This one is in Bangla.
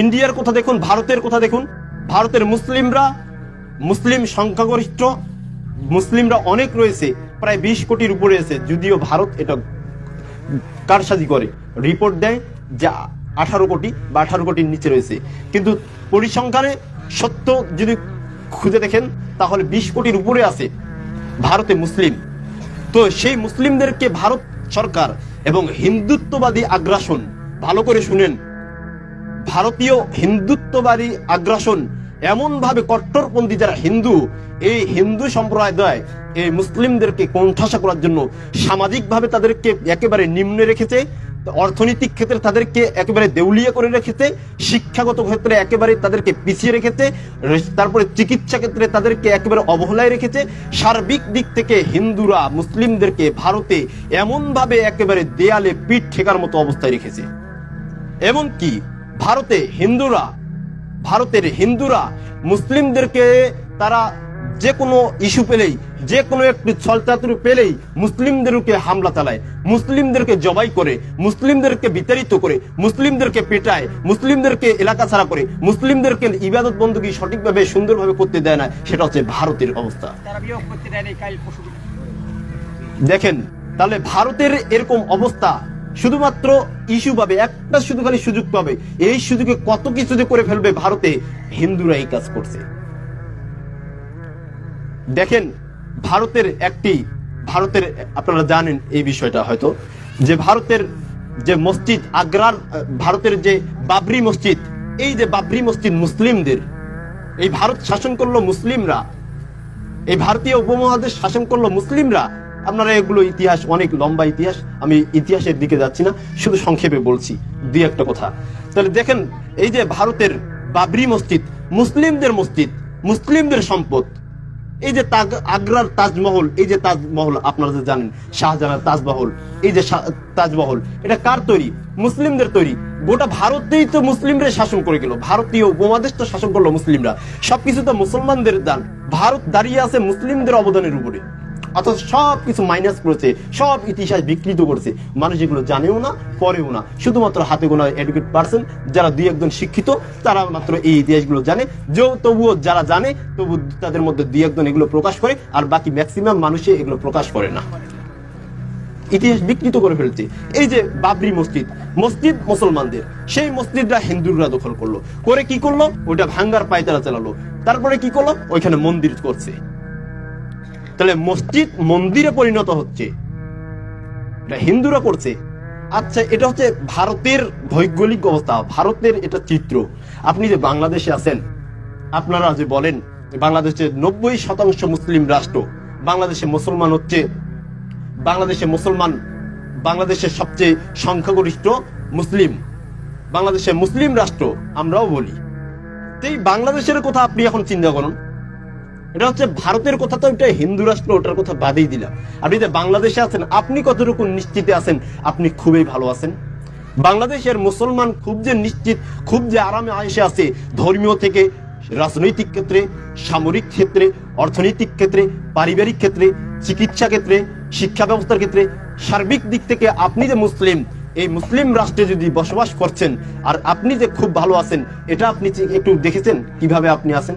ইন্ডিয়ার কথা দেখুন, ভারতের কথা দেখুন। ভারতের মুসলিমরা, মুসলিম সংখ্যাগরিষ্ঠ, মুসলিমরা অনেক রয়েছে, প্রায় বিশ কোটির উপরে আছে, যদিও ভারত এটা কারসাজি করে। রিপোর্ট দেয় যা আঠারো কোটি বা আঠারো কোটির নিচে রয়েছে। কিন্তু পরিসংখ্যানে সত্য যদি খুঁজে দেখেন, তাহলে বিশ কোটির উপরে আছে ভারতে মুসলিম। তো সেই মুসলিমদেরকে ভারত সরকার এবং হিন্দুত্ববাদী আগ্রাসন, ভালো করে শুনেন। ভারতীয় হিন্দুত্ববাদী আগ্রাসন এমন ভাবে কট্টরপন্থী যারা হিন্দু, এই হিন্দু সম্প্রদায় এই মুসলিমদেরকে কোণঠাসা করার জন্য সামাজিকভাবে তাদেরকে একেবারে নিম্নে রেখেছে, অর্থনৈতিক ক্ষেত্রে তাদেরকে একেবারে দেউলিয়া করে রেখেছে, শিক্ষাগত ক্ষেত্রে একেবারে তাদেরকে পিছিয়ে রেখেছে তারপরে চিকিৎসা ক্ষেত্রে তাদেরকে একেবারে অবহেলায় রেখেছে, সার্বিক দিক থেকে হিন্দুরা মুসলিমদেরকে ভারতে এমনভাবে একেবারে দেয়ালে পিঠ ঠেকার মতো অবস্থায় রেখেছে। এমনকি ভারতে হিন্দুরা ভারতের হিন্দুরা মুসলিমদেরকে তারা যে কোনো ইস্যু পেলেই যে কোনো একটি ছলচাতুরি পেলেই মুসলিমদেরকে হামলা চালায়। মুসলিমদেরকে জবাই করে মুসলিমদেরকে বিতাড়িত করে মুসলিমদেরকে পেটায় মুসলিমদেরকে এলাকা ছাড়া করে মুসলিমদেরকে ইবাদত বন্দী সঠিকভাবে সুন্দরভাবে করতে দেয় না সেটা হচ্ছে ভারতের অবস্থা। দেখেন তাহলে ভারতের এরকম অবস্থা শুধুমাত্র ইস্যু পাবে, একটা শুধু খালি সুযোগ পাবে। এই সুযোগে কত কিছু যে করে ফেলবে ভারতে, হিন্দুরা এই কাজ করছে। দেখেন, ভারতের একটি, ভারতের, আপনারা জানেন এই বিষয়টা হয়তো, যে ভারতের যে মসজিদ, আগ্রার ভারতের যে বাবরি মসজিদ, এই যে বাবরি মসজিদ মুসলিমদের, এই ভারত শাসন করল মুসলিমরা, এই ভারতীয় উপমহাদেশ শাসন করল মুসলিমরা আপনারা এগুলো ইতিহাস, অনেক লম্বা ইতিহাস, আমি ইতিহাসের দিকে যাচ্ছি না, শুধু সংক্ষেপে বলছি, দুই একটা কথা। তাহলে দেখেন, এই যে ভারতের বাবরি মসজিদ, মুসলিমদের মসজিদ, মুসলিমদের সম্পদ, এই যে আগ্রার তাজমহল, এই যে তাজমহল, আপনারা যে জানেন শাহজাহানের তাজমহল, এই যে তাজমহল, এটা কার তৈরি? মুসলিমদের তৈরি। গোটা ভারতেই তো মুসলিমরা শাসন করে গেল। ভারতীয় উপমহাদেশ তো শাসন করল মুসলিমরা। সবকিছু তো মুসলমানদের দান। ভারত দাঁড়িয়ে আছে মুসলিমদের অবদানের উপরে। অথচ সব কিছু মাইনাস করেছে, সব ইতিহাস বিকৃত করেছে। মানুষ এগুলো জানেও না, পড়েও না। শুধুমাত্র হাতে গোনা এডুকেট পার্সন যারা দুই একজন শিক্ষিত, তারা মাত্র এই ইতিহাসগুলো জানে। যে, তবুও যারা জানে, তবু তাদের মধ্যে দুই একজন এগুলো প্রকাশ করে, আর বাকি ম্যাক্সিমাম মানুষে এগুলো প্রকাশ করে না। ইতিহাস বিকৃত করে ফেলছে। এই যে বাবরি মসজিদ মসজিদ মুসলমানদের। সেই মসজিদরা হিন্দুরা দখল করল। করে কি করল? ওটা ভাঙ্গার পায়তারা চালালো। তারপরে কি করল? ওইখানে মন্দির করছে। তাহলে মসজিদ মন্দিরে পরিণত হচ্ছে। এটা হিন্দুরা করছে। আচ্ছা এটা হচ্ছে ভারতের ভৌগোলিক অবস্থা, ভারতের এটা চিত্র। আপনি যে বাংলাদেশে আছেন, আপনারা যে বলেন বাংলাদেশে নব্বই শতাংশ মুসলিম রাষ্ট্র, বাংলাদেশে মুসলমান হচ্ছে, বাংলাদেশে মুসলমান, বাংলাদেশের সবচেয়ে সংখ্যাগরিষ্ঠ মুসলিম, বাংলাদেশে মুসলিম রাষ্ট্র আমরাও বলি। এই বাংলাদেশের কথা আপনি এখন চিন্তা করুন। এটা হচ্ছে ভারতের কথা তো এটা হিন্দু রাষ্ট্র, ওটার কথা বাদেই দিলাম। আপনি যে বাংলাদেশে আছেন, আপনি কতটুকু নিশ্চিতে আছেন? আপনি খুবই ভালো আছেন। বাংলাদেশের মুসলমান খুব যে নিশ্চিত, খুব যে আরামে আয়েসে আছে, ধর্মীয় থেকে রাজনৈতিক ক্ষেত্রে, সামরিক ক্ষেত্রে, অর্থনৈতিক ক্ষেত্রে, পারিবারিক ক্ষেত্রে, চিকিৎসা ক্ষেত্রে, শিক্ষা ব্যবস্থার ক্ষেত্রে, সার্বিক দিক থেকে আপনি যে মুসলিম, এই মুসলিম রাষ্ট্রে যদি বসবাস করছেন, আর আপনি যে খুব ভালো আছেন, এটা আপনি একটু দেখেছেন? কীভাবে আপনি আছেন?